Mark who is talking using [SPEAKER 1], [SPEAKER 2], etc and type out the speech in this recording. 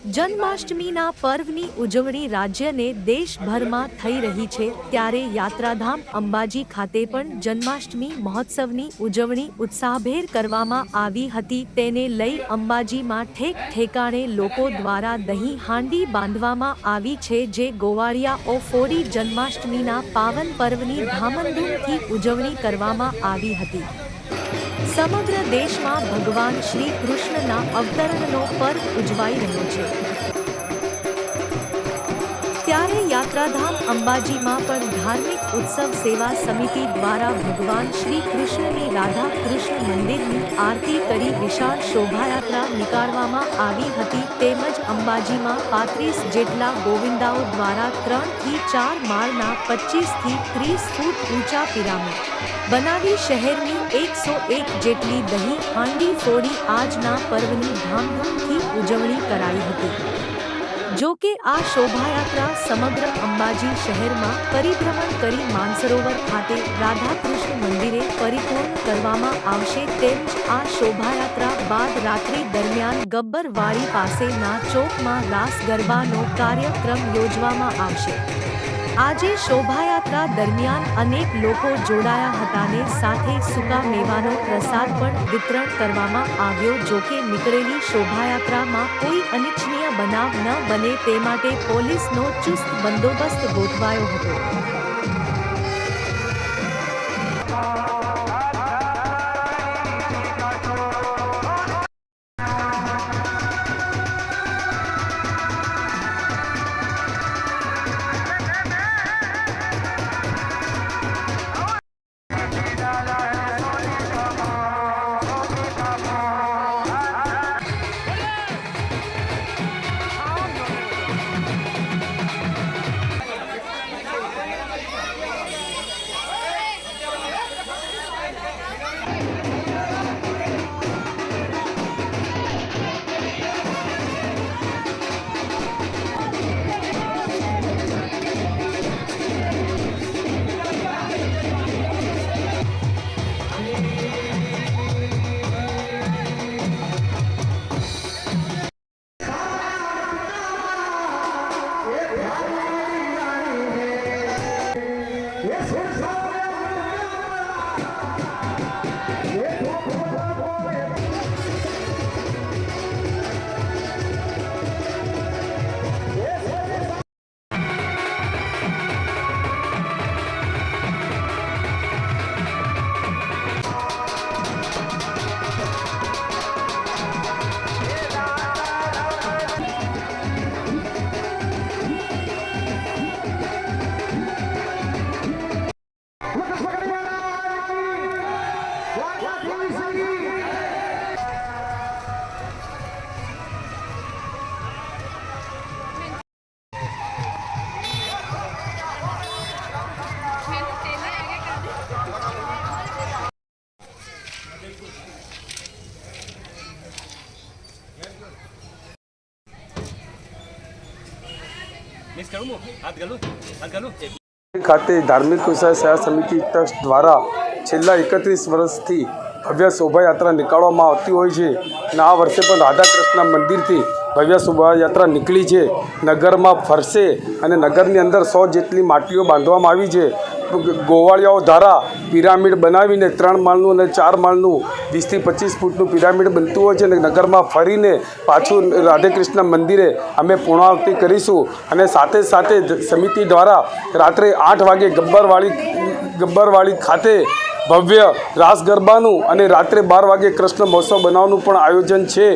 [SPEAKER 1] જન્માષ્ટમીના પર્વની ઉજવણી રાજ્યને દેશભરમાં થઈ રહી છે ત્યારે યાત્રાધામ અંબાજી ખાતે પણ જન્માષ્ટમી મહોત્સવની ઉજવણી ઉત્સાહભેર કરવામાં આવી હતી. તેને લઈ અંબાજીમાં ઠેક ઠેકાણે લોકો દ્વારા દહીં હાંડી બાંધવામાં આવી છે જે ગોવાળિયાઓ ફોડી જન્માષ્ટમીના પાવન પર્વની ધામધૂમથી ઉજવણી કરવામાં આવી હતી. સમગ્ર દેશમાં ભગવાન શ્રી કૃષ્ણના અવતરણનો પર્વ ઉજવાઈ રહ્યો છે. ત્યારે યાત્રાધામ અંબાજીમાં પણ ધાર્મિક ઉત્સવ સેવા સમિતિ દ્વારા ભગવાન શ્રી કૃષ્ણની રાધા કૃષ્ણ મંદિરની આરતી કરી વિશાળ શોભાયાત્રા નીકાળવામાં આવી હતી. તેમજ અંબાજીમાં પાંત્રીસ જેટલા ગોવિંદાઓ દ્વારા ત્રણથી ચાર માળના પચીસથી ત્રીસ ફૂટ ઊંચા પિરામિડ. બનાવી શહેરની એકસો એક જેટલી દહીં, હાંડી ફોડી આજના પર્વની ધામધૂમથી ઉજવણી કરાઈ હતી. જો કે આ શોભાયાત્રા સમગ્ર અંબાજી શહેરમાં પરિભ્રમણ કરી માનસરોવર ખાતે રાધાકૃષ્ણ મંદિરે પરિપૂર્ણ કરવામાં આવશે તેમજ આ શોભાયાત્રા બાદ રાત્રિ દરમિયાન ગબ્બરવાડી પાસેના ચોકમાં રાસ ગરબાનો કાર્યક્રમ યોજવામાં આવશે. આજે શોભાયાત્રા દરમિયાન અનેક લોકો જોડાયા હતા ને સાથે સૂકા મેવાનો પ્રસાદ પણ વિતરણ કરવામાં આવ્યો જોકે નીકળેલી શોભાયાત્રામાં કોઈ અનિચ્છનીય બનાવ ન બને તે માટે પોલીસનો ચુસ્ત બંદોબસ્ત ગોઠવાયો હતો.
[SPEAKER 2] ખાતે ધાર્મિક વ્યવસાય સેવા સમિતિ ટ્રસ્ટ દ્વારા છેલ્લા એકત્રીસ વર્ષથી ભવ્ય શોભાયાત્રા નીકાળવામાં આવતી હોય છે અને આ વર્ષે પણ રાધાકૃષ્ણ મંદિરથી ભવ્ય શોભાયાત્રા નીકળી છે નગરમાં ફરશે અને નગરની અંદર સો જેટલી માટીઓ બાંધવામાં આવી છે ગોવાળિયાઓ દ્વારા પિરામિડ બનાવીને ત્રણ માળનું અને ચાર માળનું, વીસથી પચીસ ફૂટનું પિરામિડ બનતું હોય છે અને નગરમાં ફરીને પાછું રાધેકૃષ્ણ મંદિરે અમે પૂર્ણાવતી કરીશું. અને સાથે સાથે સમિતિ દ્વારા રાત્રે આઠ વાગે ગબ્બરવાળી ગબ્બરવાળી ખાતે ભવ્ય રાસ ગરબાનું અને રાત્રે બાર વાગે કૃષ્ણ મહોત્સવ બનાવવાનું પણ આયોજન છે.